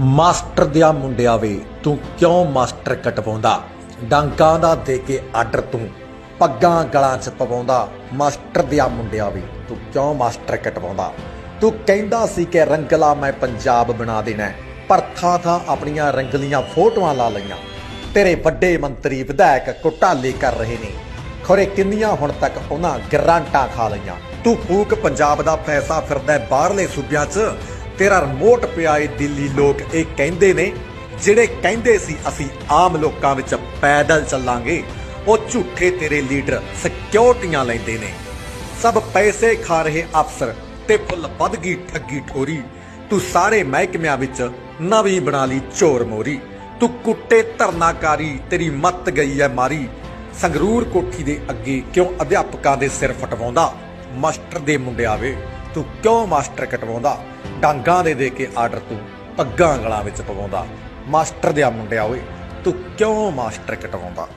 Master ਦਿਆ ਮੁੰਡਿਆ ਵੇ ਤੂੰ ਕਿਉਂ ਮਾਸਟਰ ਕਟਵਾਉਂਦਾ? ਡਾਂਕਾਂ ਦਾ ਦੇ ਕੇ ਆਰਡਰ ਤੂੰ ਪੱਗਾਂ ਗਲਾਂ 'ਚ ਪਵਾਉਂਦਾ। ਮਾਸਟਰ ਦਿਆ ਮੁੰਡਿਆ ਵੇ ਤੂੰ ਕਿਉਂ ਮਾਸਟਰ ਕਟਵਾਉਂਦਾ? ਤੂੰ ਕਹਿੰਦਾ ਸੀ ਕਿ ਰੰਗਲਾ ਮੈਂ ਪੰਜਾਬ ਬਣਾ ਦੇਣਾ ਹੈ, ਪਰ ਥਾਂ ਥਾਂ ਆਪਣੀਆਂ ਰੰਗਲੀਆਂ ਫੋਟੋਆਂ ਲਾ ਲਈਆਂ। ਤੇਰੇ ਵੱਡੇ ਮੰਤਰੀ ਵਿਧਾਇਕ ਘੁਟਾਲੇ ਕਰ ਰਹੇ ਨੇ। ਖਰੇ ਕਿੰਨੀਆਂ ਹੁਣ ਤੱਕ ਉਹਨਾਂ ਗਰਾਂਟਾਂ ਖਾ ਲਈਆਂ। ਤੂੰ ਫੂਕ ਪੰਜਾਬ ਦਾ ਪੈਸਾ ਫਿਰਦਾ ਬਾਹਰਲੇ ਸੂਬਿਆਂ 'ਚ ਤੇਰਾ ਰਿਮੋਟ ਪਿਆਏ ਦਿੱਲੀ ਲੋਕ, ਇਹ ਕਹਿੰਦੇ ਨੇ, ਜਿਹੜੇ ਕਹਿੰਦੇ ਸੀ ਅਸੀਂ ਆਮ ਲੋਕਾਂ ਵਿੱਚ ਪੈਦਲ ਚੱਲਾਂਗੇ, ਉਹ ਝੂਠੇ ਤੇਰੇ ਲੀਡਰ ਸਿਕਿਉਰਟੀਆਂ ਲੈਂਦੇ ਨੇ। ਸਭ ਪੈਸੇ ਖਾ ਰਹੇ ਅਫਸਰ ਤੇ ਫੁੱਲ ਵੱਧ ਠੱਗੀ ਠੋਰੀ। ਤੂੰ ਸਾਰੇ ਮਹਿਕਮਿਆਂ ਵਿੱਚ ਨਵੀਂ ਬਣਾ ਲਈ ਚੋਰ ਮੋਰੀ। ਤੂੰ ਕੁੱਟੇ ਧਰਨਾਕਾਰੀ, ਤੇਰੀ ਮੱਤ ਗਈ ਐ ਮਾਰੀ। ਸੰਗਰੂਰ ਕੋਠੀ ਦੇ ਅੱਗੇ ਕਿਉਂ ਅਧਿਆਪਕਾਂ ਦੇ ਸਿਰ ਫਟਵਾਉਂਦਾ? ਮਾਸਟਰ ਦੇ ਮੁੰਡਿਆ ਵੇ, ਤੂੰ ਕਿਉਂ ਮਾਸਟਰ ਕਟਵਾਉਂਦਾ? ਡਾਂਗਾਂ ਦੇ ਦੇ ਕੇ ਆਰਡਰ ਤੂੰ ਪੱਗਾਂ ਗਲਾਂ ਵਿੱਚ ਪਵਾਉਂਦਾ। ਮਾਸਟਰ ਦਿਆ ਮੁੰਡਿਆ ਓਏ, ਤੂੰ ਕਿਉਂ ਮਾਸਟਰ ਕਟਵਾਉਂਦਾ?